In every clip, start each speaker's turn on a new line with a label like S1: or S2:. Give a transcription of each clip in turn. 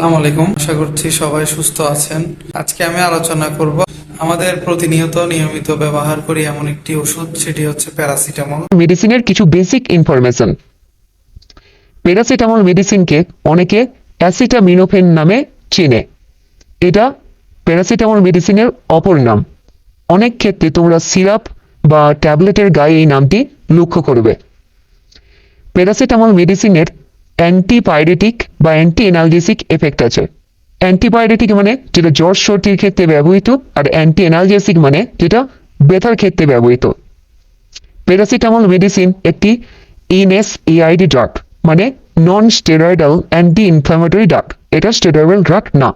S1: আসসালামু আলাইকুম। আশা করছি সবাই সুস্থ আছেন। আজকে আমি আলোচনা করব আমাদের প্রতিনিয়ত নিয়মিত ব্যবহার করি এমন একটি ওষুধ, সেটি হচ্ছে প্যারাসিটামল।
S2: মেডিসিনের কিছু বেসিক ইনফরমেশন প্যারাসিটামল মেডিসিনকে অনেকে অ্যাসিটামিনোফেন নামে চেনে। এটা প্যারাসিটামল মেডিসিনের অপর নাম। অনেক ক্ষেত্রে তোমরা সিরাপ বা ট্যাবলেটের গায়ে এই নামটি লক্ষ্য করবে। প্যারাসিটামল মেডিসিনের অ্যান্টিপাইরেটিক বা অ্যান্টি এনালজেসিক এফেক্ট আছে। অ্যান্টিবায়োটিক মানে যেটা জ্বর, সর্দির ক্ষেত্রে ব্যবহৃত আর অ্যান্টি এনালজেসিক মানে যেটা ব্যথার ক্ষেত্রে ব্যবহৃত। প্যারাসিটামল মেডিসিন একটি এনএসএআইডি ড্রাগ মানে non steroidal anti inflammatory drug এটা স্টেরয়েডাল ড্রাগ না।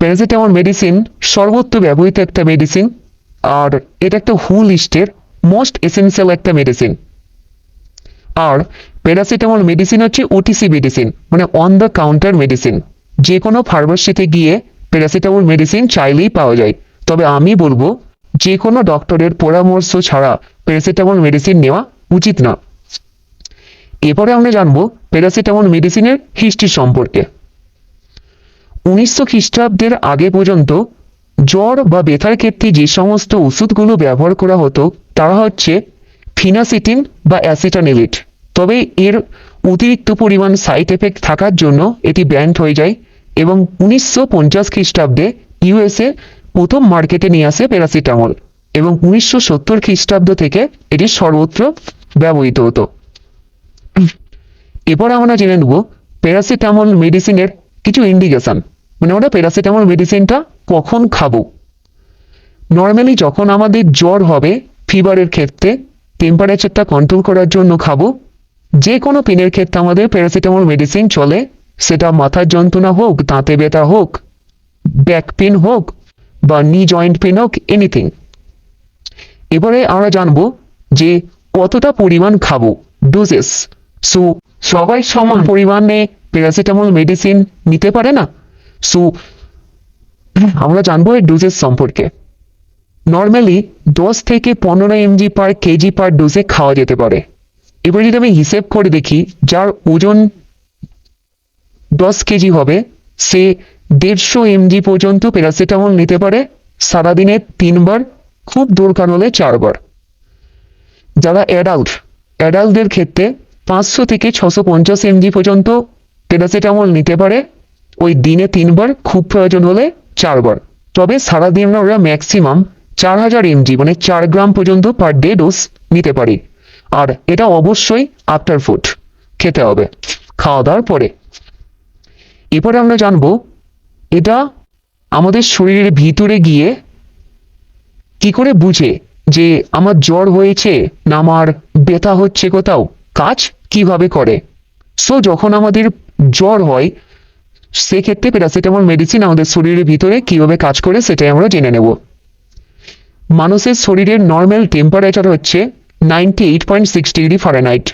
S2: প্যারাসিটামল মেডিসিন সর্বত্র ব্যবহৃত একটা মেডিসিন আর এটা একটা হু লিস্টের মোস্ট এসেন্সিয়াল একটা মেডিসিন আর প্যারাসিটামল মেডিসিন হচ্ছে ওটিসি মেডিসিন মানে অন দ্য কাউন্টার মেডিসিন যে কোনো ফার্মাসিতে গিয়ে প্যারাসিটামল মেডিসিন চাইলেই পাওয়া যায়। তবে আমি বলব যে কোনো ডক্টরের পরামর্শ ছাড়া প্যারাসিটামল মেডিসিন নেওয়া উচিত না। এরপরে আমরা জানব প্যারাসিটামল মেডিসিনের হিস্ট্রি সম্পর্কে। উনিশশো খ্রিস্টাব্দের আগে পর্যন্ত জ্বর বা ব্যথার ক্ষেত্রে যে সমস্ত ওষুধগুলো ব্যবহার করা হতো, তারা হচ্ছে ফিনাসিটিন বা অ্যাসিটানিলিট তবে এর অতিরিক্ত পরিমাণ সাইড এফেক্ট থাকার জন্য এটি ব্যান্ড হয়ে যায় এবং উনিশশো পঞ্চাশ খ্রিস্টাব্দে ইউএসএ প্রথম মার্কেটে নিয়ে আসে প্যারাসিটামল এবং উনিশশো সত্তর খ্রিস্টাব্দ থেকে এটি সর্বত্র ব্যবহৃত হতো। এরপর আমরা জেনে নেব প্যারাসিটামল মেডিসিনের কিছু ইন্ডিকেশন মানে আমরা প্যারাসিটামল মেডিসিনটা কখন খাব? নর্মালি যখন আমাদের জ্বর হবে ফিভারের ক্ষেত্রে টেম্পারেচারটা কন্ট্রোল করার জন্য খাব। যে কোনো পেনের ক্ষেত্রে আমাদের প্যারাসিটামল মেডিসিন চলে, সেটা মাথার যন্ত্রণা হোক, দাঁতে ব্যথা হোক ব্যাক পেন হোক, বা নি জয়েন্ট পেন হোক এনিথিং এবারে আমরা জানব যে কতটা পরিমাণ খাব ডোজেস সো সবাই সমান পরিমাণে প্যারাসিটামল মেডিসিন নিতে পারে না? সো আমরা জানব এই ডোজেস সম্পর্কে। নর্মালি দশ থেকে পনেরো এমজি পার কেজি পার ডোজে খাওয়া যেতে পারে। এবার যদি আমি হিসেব করে দেখি, যার ওজন দশ কেজি হবে, সে দেড়শো এমজি পর্যন্ত প্যারাসিটামল নিতে পারে, সারাদিনে তিনবার, খুব দরকার হলে চারবার। যারা অ্যাডাল্ট, অ্যাডাল্টদের ক্ষেত্রে পাঁচশো থেকে ছশো পঞ্চাশ এমজি পর্যন্ত প্যারাসিটামল নিতে পারে, ওই দিনে তিনবার, খুব প্রয়োজন হলে চারবার। তবে সারাদিন ওরা ম্যাক্সিমাম চার হাজার এমজি মানে চার গ্রাম পর্যন্ত পার ডে ডোজ নিতে পারি। আর এটা অবশ্যই আফটার ফুড খেতে হবে। খাওয়া দাওয়ার পরে। এরপরে আমরা জানব, এটা আমাদের শরীরের ভিতরে গিয়ে কি করে বুঝে যে আমার জ্বর হয়েছে না আমার ব্যথা হচ্ছে কোথাও, কাজ কীভাবে করে? সো যখন আমাদের জ্বর হয়, সেক্ষেত্রে প্যারাসিটামল মেডিসিন আমাদের শরীরের ভিতরে কীভাবে কাজ করে সেটাই আমরা জেনে নেব। মানুষের শরীরের নর্মাল টেম্পারেচার হচ্ছে ninety eight point six degree Fahrenheit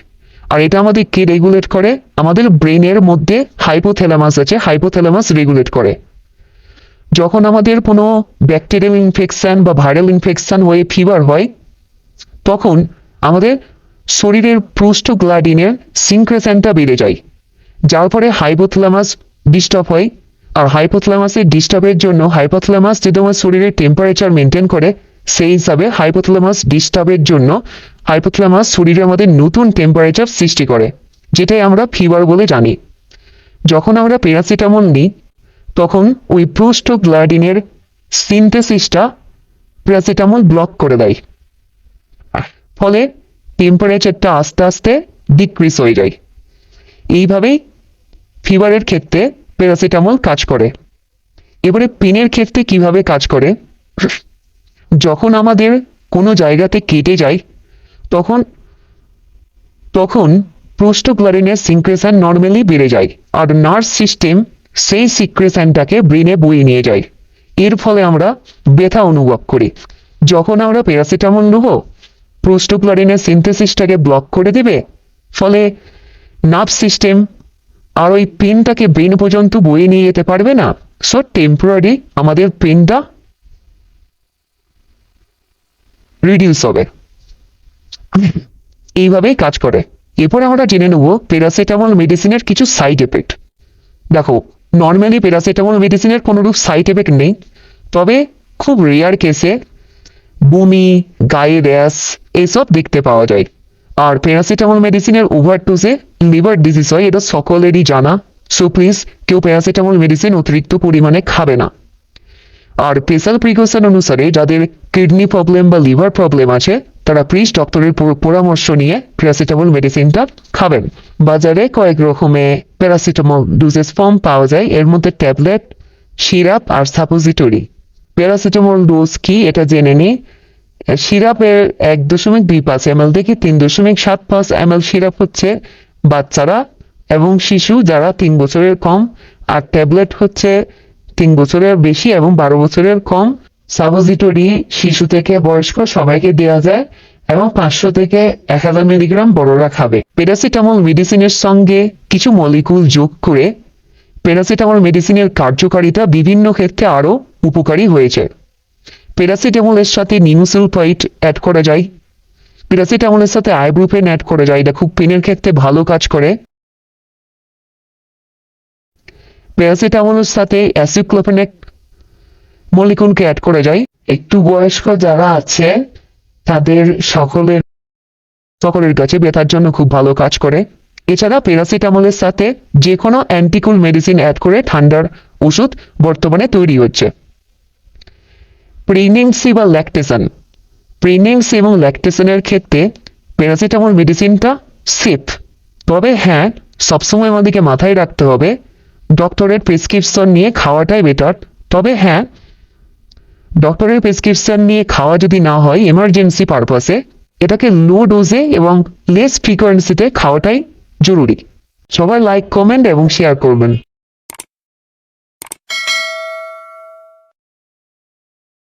S2: আর এটা আমাদের কে রেগুলেট করে? আমাদের ব্রেনের মধ্যে হাইপোথ্যালামাস আছে হাইপোথ্যালামাস রেগুলেট করে। যখন আমাদের কোনো ব্যাকটেরিয়াল ইনফেকশন বা ভাইরাল ইনফেকশন হয়ে ফিভার হয়, তখন আমাদের শরীরের প্রোস্টোগ্লাডিনের সিনক্রেশনটা বেড়ে যায়। যার ফলে হাইপোথ্যালামাস ডিস্টার্ব হয়। আর হাইপোথ্যালামাসের ডিস্টার্বের জন্য হাইপোথ্যালামাস যদি আমার শরীরের টেম্পারেচার মেনটেন করে সেই হিসাবে হাইপোথ্যালামাস ডিস্টার্বের জন্য হাইপোথ্যালামাস শরীরে আমাদের নতুন টেম্পারেচার সৃষ্টি করে, যেটাই আমরা ফিভার বলে জানি। যখন আমরা প্যারাসিটামল নিই, তখন ওই প্রোস্টোগ্লাডিনের সিনথেসিসটা প্যারাসিটামল ব্লক করে দেয়। ফলে টেম্পারেচারটা আস্তে আস্তে ডিক্রিজ হয়ে যায়। এইভাবেই ফিভারের ক্ষেত্রে প্যারাসিটামল কাজ করে। এবারে পেনের ক্ষেত্রে কীভাবে কাজ করে? যখন আমাদের কোনো জায়গাতে কেটে যায়, তখন তখন প্রোস্টোগ্লারিনের সিনক্রেশন নর্মালি বেড়ে যায় আর নার্ভ সিস্টেম সেই সিক্রেশনটাকে ব্রেনে বয়ে নিয়ে যায়। এর ফলে আমরা ব্যথা অনুভব করি। যখন আমরা প্যারাসিটামল নেব প্রোস্টোগ্লারিনের সিনথেসিসটাকে ব্লক করে দেবে, ফলে নার্ভ সিস্টেম আর ওই পেনটাকে ব্রেন পর্যন্ত বয়ে নিয়ে যেতে পারবে না। সো টেম্পোরারি আমাদের পেনটা রিডিউস হবে। এইভাবেই কাজ করে। এরপরে আমরা জেনে নেব প্যারাসিটামল মেডিসিনের কিছু সাইড এফেক্ট দেখো নর্মালি প্যারাসিটামল মেডিসিনের কোনোরূপ সাইড এফেক্ট নেই, তবে খুব রেয়ার কেসে বমি, গায়ে র্যাশ এইসব দেখতে পাওয়া যায়। আর প্যারাসিটামল মেডিসিনের ওভারডোজে লিভার ডিজিজ হয়, এটা সকলেরই জানা। সো প্লিজ কেউ প্যারাসিটামল মেডিসিন অতিরিক্ত পরিমাণে খাবে না। আর স্পেশাল প্রিকশন অনুসারে যাদের কিডনি প্রবলেম বা লিভার প্রবলেম আছে, তারা প্লিজ ডক্টরের পরামর্শ নিয়ে প্যারাসিটামল মেডিসিনটা খাবেন। বাজারে কয়েক রকমে প্যারাসিটামল ডোজেস ফর্ম পাওয়া যায়। এর মধ্যে ট্যাবলেট সিরাপ আর সাপোজিটরি প্যারাসিটামল ডোজ কি এটা জেনে নিই। সিরাপের এক দশমিক দুই পাঁচ এম এল থেকে তিন দশমিক সাত পাঁচ এম এল সিরাপ হচ্ছে বাচ্চারা এবং শিশু যারা তিন বছরের কম। আর ট্যাবলেট হচ্ছে তিন বছরের বেশি এবং বারো বছরের কম সাপোজিটরি শিশু থেকে বয়স্ক সবাইকে দেওয়া যায় এবং পাঁচশো থেকে এক হাজার মিলিগ্রাম বড়রা খাবে। প্যারাসিটামল মেডিসিনের সঙ্গে কিছু মলিকুল যোগ করে প্যারাসিটামল মেডিসিনের কার্যকারিতা বিভিন্ন ক্ষেত্রে আরও উপকারী হয়েছে। প্যারাসিটামলের সাথে নিমোসুলফাইট অ্যাড করা যায়। প্যারাসিটামলের সাথে আইব্রুফেন অ্যাড করা যায়। এটা খুব পেনের ক্ষেত্রে ভালো কাজ করে। প্যারাসিটামলের সাথে অ্যাসিক্লোফেনেক মলিকুলকে অ্যাড করে যায় একটু বয়স্ক যারা আছে, তাদের সকলের সকলের কাছে ব্যথার জন্য খুব ভালো কাজ করে। এছাড়া প্যারাসিটামলের সাথে যে কোনো অ্যান্টিকুল মেডিসিন অ্যাড করে ঠান্ডার ওষুধ বর্তমানে তৈরি হচ্ছে। প্রেগনেন্সি বা ল্যাকটেশন প্রেগনেন্সি এবং ল্যাকটেশনের ক্ষেত্রে প্যারাসিটামল মেডিসিনটা সেফ তবে হ্যাঁ সবসময় আমাদেরকে মাথায় রাখতে হবে ডক্টরের প্রেসক্রিপশন নিয়ে খাওয়াটাই বেটার তবে হ্যাঁ ডক্টরের প্রেসক্রিপশন নিয়ে খাওয়া যদি না হয় এমার্জেন্সি পারপাসে এটাকে লো ডোজে এবং লেস ফ্রিকোয়েন্সিতে খাওয়াটাই জরুরি। সবাই লাইক কমেন্ট এবং শেয়ার করবেন।